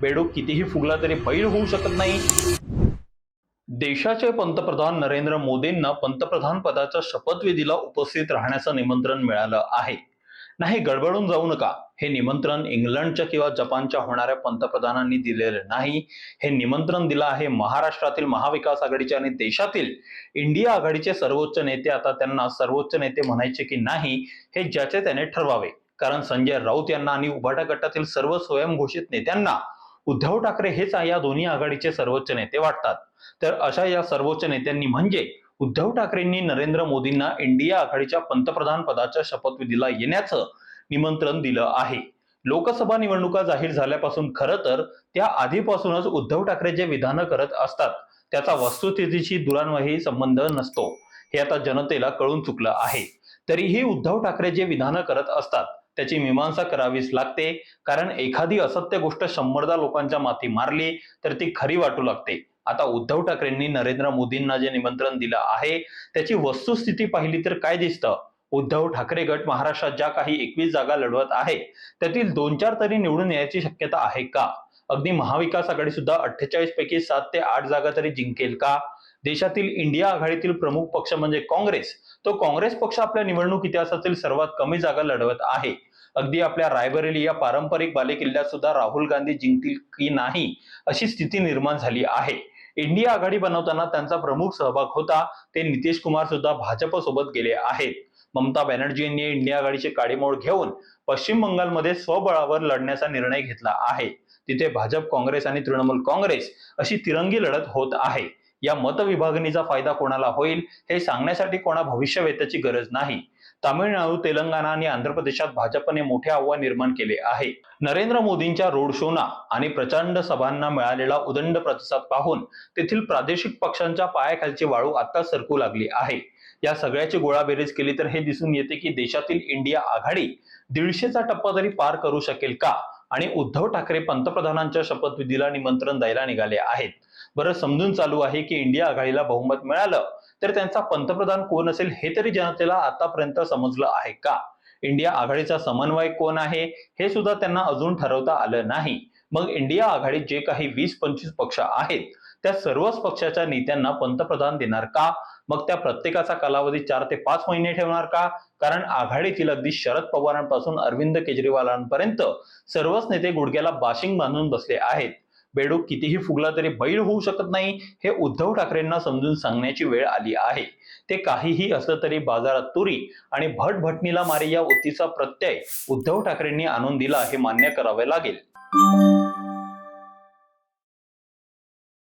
बेडूक कितीही फुगला तरी बैल होऊ शकत नाही. देशाचे पंतप्रधान नरेंद्र मोदींना पंतप्रधान पदाच्या शपथविधीला उपस्थित राहण्याचं निमंत्रण मिळालं आहे. नाही गडबडून जाऊ नका. हे निमंत्रण इंग्लंडच्या किंवा जपानच्या होणाऱ्या पंतप्रधानांनी दिलेलं नाही. हे निमंत्रण दिलं आहे महाराष्ट्रातील महाविकास आघाडीचे आणि देशातील इंडिया आघाडीचे सर्वोच्च नेते. आता त्यांना सर्वोच्च नेते म्हणायचे की नाही हे ज्याचे त्याने ठरवावे. कारण संजय राऊत यांना आणि उभाटा गटातील सर्व स्वयंघोषित नेत्यांना उद्धव ठाकरे हेच या दोन्ही आघाडीचे सर्वोच्च नेते वाटतात. तर अशा या सर्वोच्च नेत्यांनी म्हणजे उद्धव ठाकरेंनी नरेंद्र मोदींना इंडिया आघाडीच्या पंतप्रधान पदाच्या शपथविधीला येण्याचं निमंत्रण दिलं आहे. लोकसभा निवडणुका जाहीर झाल्यापासून खरं तर त्या आधीपासूनच उद्धव ठाकरे जे विधानं करत असतात त्याचा वस्तुस्थितीशी दुरान्वयी संबंध नसतो. हे आता जनतेला कळून चुकलं आहे. तरीही उद्धव ठाकरे जे विधानं करत असतात त्याची मीमांसा करावीच लागते. कारण एखादी असत्य गोष्ट शंभरदा लोकांच्या माथी मारली तर ती खरी वाटू लागते. आता उद्धव ठाकरेंनी नरेंद्र मोदींना जे निमंत्रण दिलं आहे त्याची वस्तुस्थिती पाहिली तर काय दिसतं? उद्धव ठाकरे गट महाराष्ट्रात ज्या काही एकवीस जागा लढवत आहे त्यातील दोन चार तरी निवडून यायची शक्यता आहे का? अगदी महाविकास आघाडी सुद्धा अठ्ठेचाळीस पैकी सात ते आठ जागा तरी जिंकेल का? देशातील इंडिया आघाडीतील प्रमुख पक्ष म्हणजे काँग्रेस. तो काँग्रेस पक्ष आपल्या निवडणूक इतिहासातील सर्वात कमी जागा लढवत आहे. अगदी आपल्या रायबरेली या पारंपरिक बालेकिल्ल्यात सुद्धा राहुल गांधी जिंकतील की नाही अशी स्थिती निर्माण झाली आहे. इंडिया आघाडी बनवताना त्यांचा प्रमुख सहभाग होता ते नितीश कुमार सुद्धा भाजप सोबत गेले आहेत. ममता बॅनर्जी यांनी इंडिया आघाडीचे काडीमोड घेऊन पश्चिम बंगालमध्ये स्वबळावर लढण्याचा निर्णय घेतला आहे. तिथे भाजप काँग्रेस आणि तृणमूल काँग्रेस अशी तिरंगी लढत होत आहे. या मतविभागणीचा फायदा कोणाला होईल हे सांगण्यासाठी कोणा भविष्यवेत्याची गरज नाही. तामिळनाडू तेलंगणा आणि आंध्र प्रदेशात भाजपने मोठे आव्हान निर्माण केले आहे. नरेंद्र मोदींच्या रोड शोना आणि प्रचंड सभांना मिळालेला उदंड प्रतिसाद पाहून तेथील प्रादेशिक पक्षांच्या पायाखालची वाळू आता सरकू लागली आहे. या सगळ्याची गोळाबेरीज केली तर हे दिसून येते की देशातील इंडिया आघाडी दीडशेचा टप्पा तरी पार करू शकेल का? आणि उद्धव ठाकरे पंतप्रधानांच्या शपथविधीला निमंत्रण द्यायला निघाले आहेत. बरं समजून चालू आहे की इंडिया आघाडीला बहुमत मिळालं तर त्यांचा पंतप्रधान कोण असेल हे तरी जनतेला आतापर्यंत समजलं आहे का? इंडिया आघाडीचा समन्वय कोण आहे हे सुद्धा त्यांना अजून ठरवता आलं नाही. मग इंडिया आघाडीत जे काही वीस पंचवीस पक्ष आहेत त्या सर्वच पक्षाच्या नेत्यांना पंतप्रधान देणार का? मग त्या प्रत्येकाचा कालावधी चार ते पाच महिने ठेवणार का? कारण आघाडीतील अगदी शरद पवारांपासून अरविंद केजरीवालांपर्यंत सर्वच नेते गुडघ्याला बाशिंग बांधून बसले आहेत. बेडूक कितीही फुगला तरी बैल होऊ शकत नाही हे उद्धव ठाकरेंना समजून सांगण्याची वेळ आली आहे. ते काहीही असलं तरी बाजारात तुरी आणि भटभटणीला मारे या उतीचा प्रत्यय उद्धव ठाकरेंनी आणून दिला हे मान्य करावे लागेल.